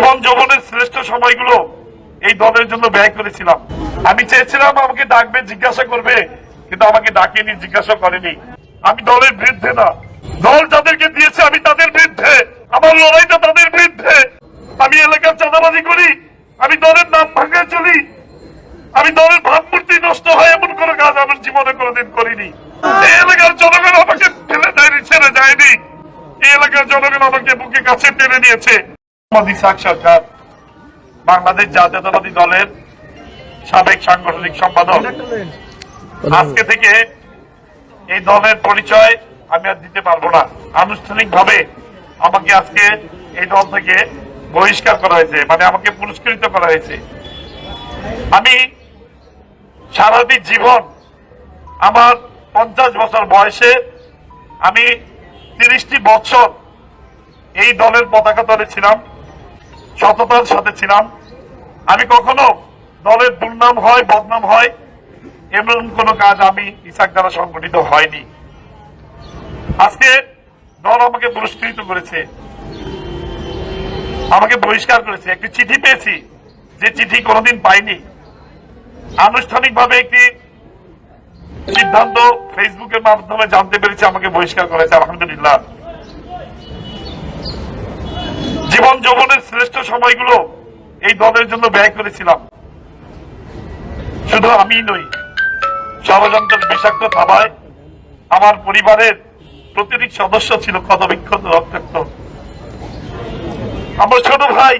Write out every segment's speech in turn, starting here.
জীবন যৌবনের শ্রেষ্ঠ সময়গুলো এই দলের জন্য ব্যয় করেছিলাম। আমি চেয়েছিলাম আমাকে ডাকবে, জিজ্ঞাসা করবে, কিন্তু আমাকে ডাকেনি, জিজ্ঞাসা করেনি। আমি দলের বিরুদ্ধে না। দল যাদেরকে দিয়েছে আমি তাদের বিরুদ্ধে। আমার লড়াইটা তাদের বিরুদ্ধে। আমি এলাকার চাঁদাবাজি করি, আমি দলের নাম ভাঙে চলি। আমি দলের ভাবমূর্তি নষ্ট হয় এমন কোনো কাজ আমার জীবনে কোনোদিন করিনি। এই এলাকার জনগণ আমাকে ফেলে দেয়নি, ছেড়ে যায়নি এই এলাকার জনগণ আমাকে বুকে কাছে টেনে নিয়েছে। মোহাম্মদ সরকার বাংলাদেশ জাতীয়তাবাদী দলের সাবেক সাংগঠনিক সম্পাদক। আজকে থেকে এই দলের পরিচয় আমি আর দিতে পারব না। আনুষ্ঠানিক ভাবে আমাকে আজকে এই দল থেকে বহিষ্কার করা হয়েছে মানে আমাকে পুরস্কৃত করা হয়েছে। আমি সারাদিন জীবন, আমার পঞ্চাশ বছর বয়সে আমি তিরিশটি বছর এই দলের পতাকা দলে ছিলাম। সততার সাথে ছিলাম। আমি কখনো দলের দুর্নাম হয়, বদনাম হয়, এমন কোন কাজ আমি ইসাক দ্বারা সংগঠিত হয়নি। আজকে দল আমাকে পুরস্কৃত করেছে। আমাকে বহিষ্কার করেছে। একটি চিঠি পেয়েছি। যে চিঠি কোনোদিন পাইনি। আনুষ্ঠানিকভাবে একটি সিদ্ধান্ত ফেসবুকের মাধ্যমে জানতে পেরেছি, আমাকে বহিষ্কার করেছে। আলহামদুলিল্লাহ। জীবন যৌবনের শ্রেষ্ঠ সময়গুলো এই দলের জন্য ব্যয় করেছিলাম। শুধু আমি নই ষড়যন্ত্রের বিষাক্ত থাবায় আমার পরিবারের প্রতিটি সদস্য ছিল ক্ষতবিক্ষত, রক্তাক্ত। আমার ছোট ভাই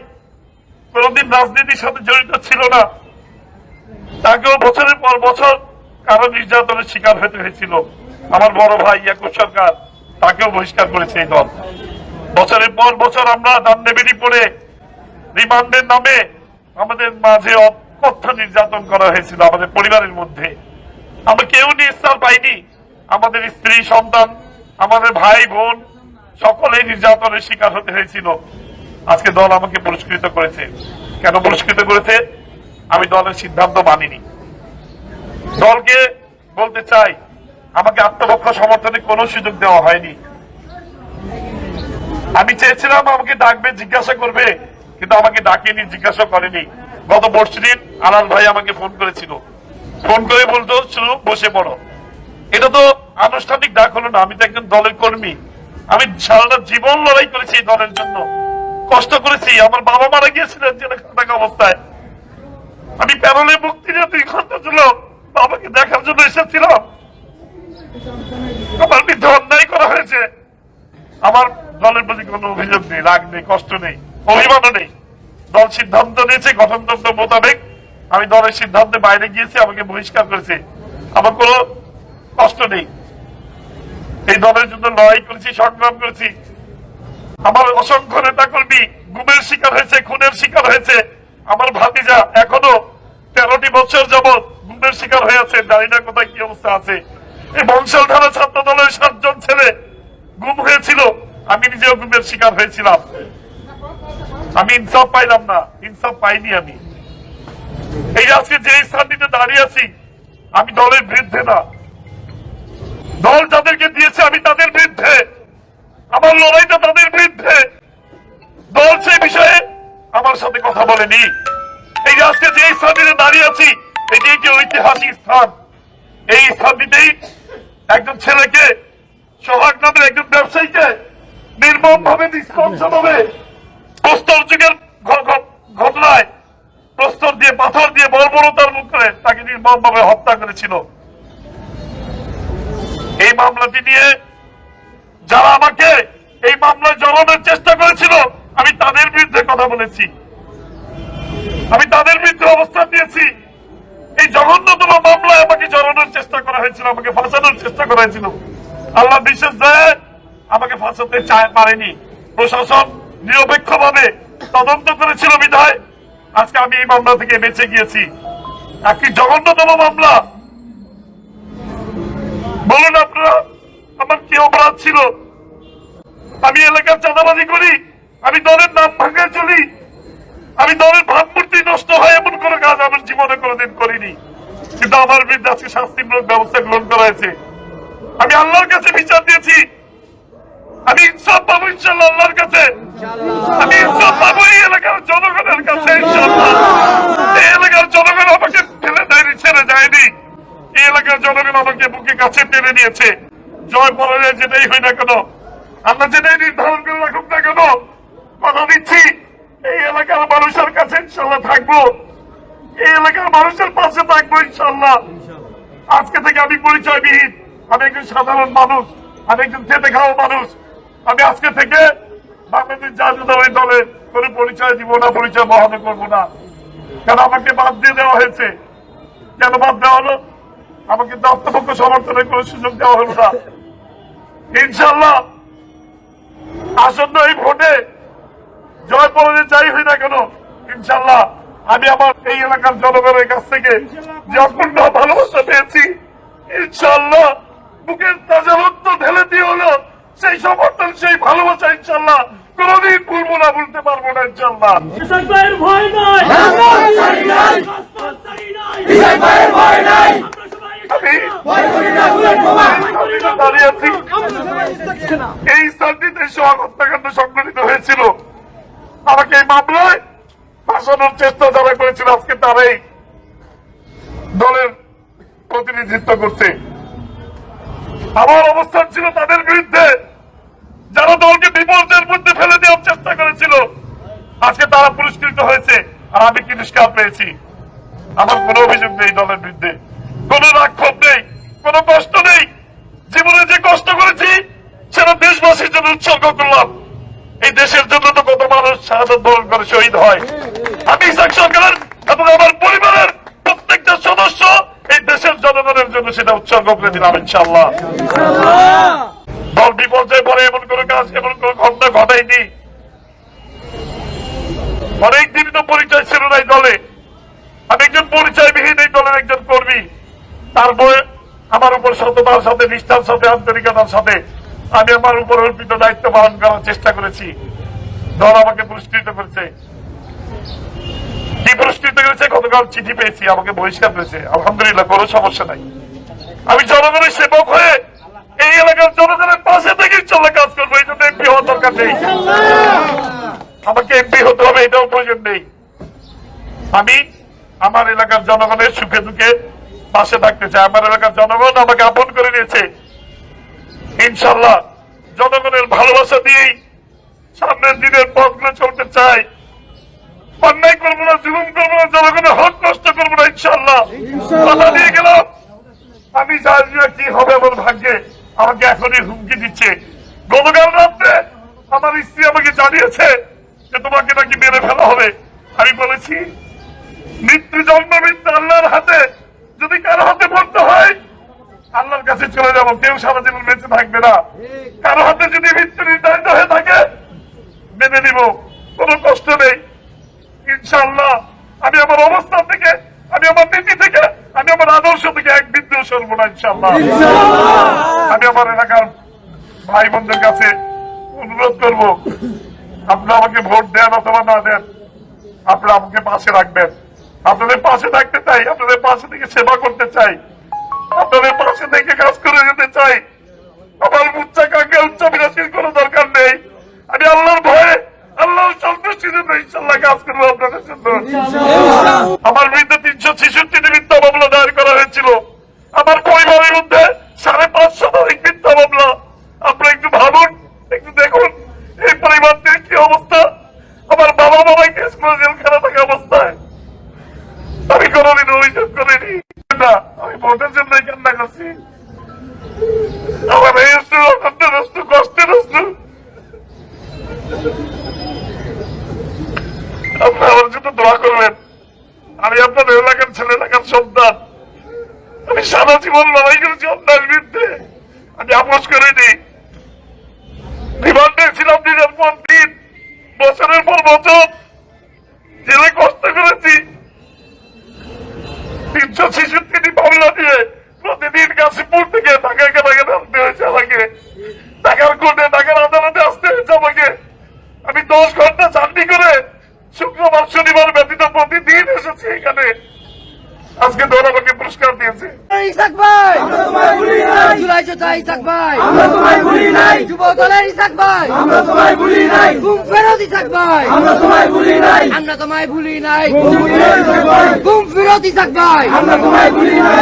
কোনদিন রাজনীতির সাথে জড়িত ছিল না। তাকেও বছরের পর বছর কারও নির্যাতনের শিকার হতে হয়েছিল। আমার বড় ভাই ইয়াকুব সরকার তাকেও বহিষ্কার করেছে এই দল। বছরের পর বছর আমরা দান্ডে বেরি পড়ে রিমান্ডের নামে আমাদের মাঝে অকথ্য নির্যাতন করা হয়েছিল আমাদের পরিবারের মধ্যে। আমরা কেউ নিস্তার পাইনি। আমাদের স্ত্রী, সন্তান, আমাদের ভাই, বোন, সকলেই নির্যাতনের শিকার হতে হয়েছিল। আজকে দল আমাকে পুরস্কৃত করেছে। কেন পুরস্কৃত করেছে? আমি দলের সিদ্ধান্ত মানিনি। দলকে বলতে চাই, আমাকে আত্মরক্ষা সমর্থনে কোনো সুযোগ দেওয়া হয়নি। আমি চেয়েছিলাম আমাকে ডাকবে, জিজ্ঞাসা করবে, কিন্তু আমাকে ডাকেনি, জিজ্ঞাসা করেনি। গত বর্ষদিন আলাল ভাই আমাকে ফোন করেছিল। ফোন করে বলতো শুধু বসে পড়ো। এটা তো আনুষ্ঠানিক ডাক হলো না, আমি তো একজন দলের কর্মী। আমি সারাটা জীবন লড়াই করেছি এই দলের জন্য। কষ্ট করেছি, আমার বাবা মারা গিয়েছিলেন থাকা অবস্থায়। আমি প্যারোলে মুক্তি নিয়ে দুই ঘণ্টা ছিল, বাবাকে দেখার জন্য এসেছিলাম। আমার বিরুদ্ধে অন্যায় করা হয়েছে। আমার দলের প্রতি কোনো অভিযোগ নেই, রাগ নেই, কষ্ট নেই, অভিমানও নেই। দল সিদ্ধান্ত নিয়েছে, গঠনতন্ত্র মোতাবেক আমি দলের সিদ্ধান্তে বাইরে গিয়েছি, আমাকে বহিষ্কার করেছে। আমার কোনো কষ্ট নেই। এই দলের জন্য লড়াই করেছি, সংগ্রাম করেছি। আমার অসংখ্য নেতা কর্মী গুমের শিকার হয়েছে, খুনের শিকার হয়েছে। আমার ভাতিজা এখনও তেরোটি বছর যাবৎ গুমের শিকার হয়ে আছে, জানি না কোথায় কি অবস্থা আছে। এই বংশধারা ছাত্র দলের সাতজন ছেলে গুম হয়েছিল। আমি নিজেও গুমের শিকার হয়েছিলাম। আমি ইনসাফ পাইলাম না, ইনসাফ পাইনি আমি। এই আজকে যে স্থানটিতে দাঁড়িয়ে আছি, আমি দলের বিরুদ্ধে না। দল যাদেরকে দিয়েছে আমি তাদের বিরুদ্ধে। আমার লড়াইটা তাদের বিরুদ্ধে। দল সে বিষয়ে আমার সাথে কথা বলেনি। এই আজকে যে স্থানটিতে দাঁড়িয়ে আছি, এটি একটি ঐতিহাসিক স্থান। এই স্থানটিতেই একজন ছেলেকে, সোহাগ নামের একজন ব্যবসায়ীকে নির্মম ভাবে ভাবে প্রস্তর যুগের ঘটনায় প্রস্তর দিয়ে পাথর দিয়ে বর্বরতার মুখ করে তাকে নির্মম হত্যা করেছিল। এই মামলাটি নিয়ে যারা আমাকে এই মামলায় জড়ানোর চেষ্টা করেছিল, আমি তাদের বিরুদ্ধে কথা বলেছি। আমি তাদের বিরুদ্ধে অবস্থান নিয়েছি। এই জঘন্যতম মামলায় আমাকে জড়ানোর চেষ্টা করা হয়েছিল, আমাকে ফাঁসানোর চেষ্টা করা হয়েছিল। আল্লাহ বিশেষ দেয় আমাকে ফাঁসাতে চায়, পারেনি। প্রশাসন নিরপেক্ষভাবে তদন্ত করেছিল বিধায়। আজকে আমি এই মামলা থেকে বেঁচে গিয়েছি। একটি জঘন্যতম মামলা। বলুন আপনারা, আমার কি অপরাধ ছিল? আমি এলাকার চাঁদাবাজি করি, আমি দলের নাম ভাঙে চলি। আমি দলের ভাবমূর্তি নষ্ট হয় এমন কোন কাজ আমার জীবনে কোনোদিন করিনি। কিন্তু আমার বিরুদ্ধে আজকে শাস্তিমূলক ব্যবস্থা গ্রহণ করা হয়েছে। আমি আল্লাহর কাছে বিচার দিয়েছি। আমি পাবো কাছে। আমি পাবো এই এলাকার জনগণের কাছে এই এলাকার জনগণ আমাকে ফেলে দেয়নি ছেড়ে যায়নি এই এলাকার জনগণ আমাকে বুকে কাছে টেনে নিয়েছে। জয় পরাজয় যেটাই না কেন আমরা যেটাই নির্ধারণ করে রাখুক না কেন কথা দিচ্ছি এই এলাকার মানুষের কাছে ইনশাল্লাহ থাকব। এই এলাকার মানুষের পাশে থাকব ইনশাল্লাহ আজকে থেকে আমি পরিচয়বিহীন আমি একজন সাধারণ মানুষ আমি একজন খেতে খাওয়া মানুষ। আমি আজকে থেকে বাংলাদেশ জাতীয়তাবাদী দলের কোনো পরিচয় দিব না, পরিচয় বহন করব না। কেন আমাকে বাদ দিয়ে দেওয়া হয়েছে? কেন বাদ দেওয়া হলো? আমাকে দপ্তপক্ষ সমর্থনের কোনো সুযোগ দেওয়া হলো না। ইনশাল্লাহ আসন্ন এই ভোটে জয় পরাজয় যাই হই না কেন ইনশাল্লাহ আমি আমার এই এলাকার জনগণের কাছ থেকে যে অখণ্ড ভালোবাসা পেয়েছি ইনশাল্লাহ বুকের তাজা রক্ত ঢেলে দিয়ে হলো সেই সমর্থন সেই ভালোবাসা ইনশাল্লাহ কোনদিন ভুলবো না ভুলতে পারব না ইনশাল্লাহ ভয় ভয় নাই। এই সোহাগ হত্যাকাণ্ড সংঘটিত হয়েছিল। আমাকে এই মামলায় ফাঁসানোর চেষ্টা যারা করেছিল আজকে তারাই দলের প্রতিনিধিত্ব করছে। আমার অবস্থান ছিল তাদের বিরুদ্ধে। যারা দলকে বিপর্যয়ের মধ্যে ফেলে দেওয়ার চেষ্টা করেছিল, আজকে তারা পুরস্কৃত হয়েছে আর আমি তিরস্কার পেয়েছি? আমার কোনো অভিযোগ নেই দলের বিরুদ্ধে। কোনো রাক্ষোভ নেই, কোনো কষ্ট নেই। জীবনে যে কষ্ট করেছি, সেটা দেশবাসীর জন্য উৎসর্গ করলাম। এই দেশের জন্য তো কত মানুষ শাহাদত বরণ করে শহীদ হয়। আমি ইসাক সরকারের এবং আমার পরিবারের প্রত্যেকটা সদস্য এই দেশের জনগণের জন্য সেটা উৎসর্গ করে দিলাম ইনশাল্লাহ দল বিপর্যয় পরে এমন কোন কাজ, এমন কোন ঘটনা ঘটায়নি অনেকদিন তো পরিচয় ছিল না এই দলে। আমি একজন পরিচয়বিহীন এই দলের একজন কর্মী। তারপরে আমার উপর সততার সাথে, নিষ্ঠার সাথে, আন্তরিকতার সাথে আমি আমার উপর অর্পিত দায়িত্ব পালন করার চেষ্টা করেছি। দল আমাকে পুরস্কৃত করেছে। কি পুরস্কৃত করেছে? গতকাল চিঠি পেয়েছি, আমাকে বহিষ্কার করেছে। আলহামদুলিল্লাহ, কোনো সমস্যা নাই। আমি জনগণের সেবক হয়ে এলাকার জনগণের পাশে থেকে চলে কাজ করব এই জন্য এমপি হওয়ার দরকার নেই। আমাকে এমপি হতে হবে এটাও প্রয়োজন নেই। আমি আমার এলাকার জনগণের সুখে দুঃখে পাশে থাকতে চাই। আমার এলাকার জনগণ আমাকে আপন করে নিয়েছে। ইনশাল্লাহ জনগণের ভালোবাসা দিয়েই সামনের দিনের পথগুলো চলতে চাই। অন্যায় করব না জুলুম করব না জনগণের হক নষ্ট করব না ইনশাল্লাহ কথা দিয়ে গেলাম। আমি জানি না কি হবে আমার ভাগ্যে। আমাকে এখনই হুমকি দিচ্ছে। গতকাল রাত্রে আমার স্ত্রী আমাকে জানিয়েছে যে তোমাকে নাকি মেরে ফেলা হবে। আমি বলেছি মৃত্যু জন্ম মৃত্যু আল্লাহর হাতে, যদি কারও হাতে পড়তে হয়, আল্লাহর কাছে চলে যাব। কেউ সারা জীবন বেঁচে থাকবে না। কারও হাতে যদি মৃত্যু নির্ধারিত হয়ে থাকে, মেনে নিব। কোনো কষ্ট নেই। ইনশাল্লাহ আমি আমার অবস্থান থেকে, আমি আমার নীতি থেকে, আমি আমার আদর্শ থেকে এক বিন্দু সরব না ইনশাল্লাহ আমি আমার এলাকার ভাই বোনদের কাছে অনুরোধ করব আপনারা আমাকে ভোট দেন অথবা না দেন আপনারা আমাকে পাশে রাখবেন। আপনাদের পাশে থাকতে চাই আপনাদের পাশে থেকে সেবা করতে চাই আপনাদের পাশে থেকে কাজ করে যেতে চাই। আমার উচ্চাকাঙ্ক্ষা উচ্চ বিলাসীর কোনো দরকার নেই। আমি আল্লাহর ভয়ে আল্লাহর সন্তুষ্টির জন্য ইনশাল্লাহ কাজ করব আপনাদের জন্য। আমার বিরুদ্ধে তিনশো ছেষট্টিটি মিথ্যা মামলা দায়ের করা হয়েছিল আমার পরিবারের মধ্যে সাড়ে পাঁচশো তারিখ মিথ্যা মামলা আপনারা একটু ভাবুন একটু দেখুন এই পরিবারটির কি অবস্থা আমার বাবা বাবাই কেস করে জেলখানা থাকা অবস্থায় আমি কোনোদিন অভিযোগ করিনি না আমি ভোটের জন্য কান্না করছি আমার এই অস্ত্র রক্তের অস্ত্র কষ্টের অস্ত্র আপনি আমার জন্য দোয়া করবেন আমি আপনার এলাকার ছেলে এলাকার সন্তান আমি সারা জীবন লড়াই করেছি অন্যায়ের বিরুদ্ধে আমি আপোষ করিনি রিমান্ডে ছিলাম দিনের পর দিন বছরের পর বছর জেলে কষ্ট করেছি তিনশো ছেষট্টিটি মামলা দিয়ে প্রতিদিন কাশিপুর থেকে ঢাকায় কেনাকাটা আনতে হয়েছে আমাকে ঢাকার কোর্টে ঢাকার আদালতে আসতে হয়েছে আমাকে আমি দশ ঘণ্টা চাকরি করে শুক্রবার শনিবার প্রতিদিন এসেছি এখানে। আজকে ধর আমাকে পুরস্কার দিয়েছে। ইসাক ভাই! আমরা তোমায় ভুলি নাই। জুলাই যোদ্ধা ইসাক ভাই! আমরা তোমায় ভুলি নাই। যুব দলের ইসাক ভাই! আমরা তোমায় ভুলি নাই। ঘুম ফেরত ইসাক ভাই! আমরা তোমায় ভুলি নাই। আমরা তোমায় ভুলি নাই। ঘুম ফেরত ইসাক ভাই। ঘুম ফেরত ইসাক ভাই! আমরা তোমায় ভুলি নাই।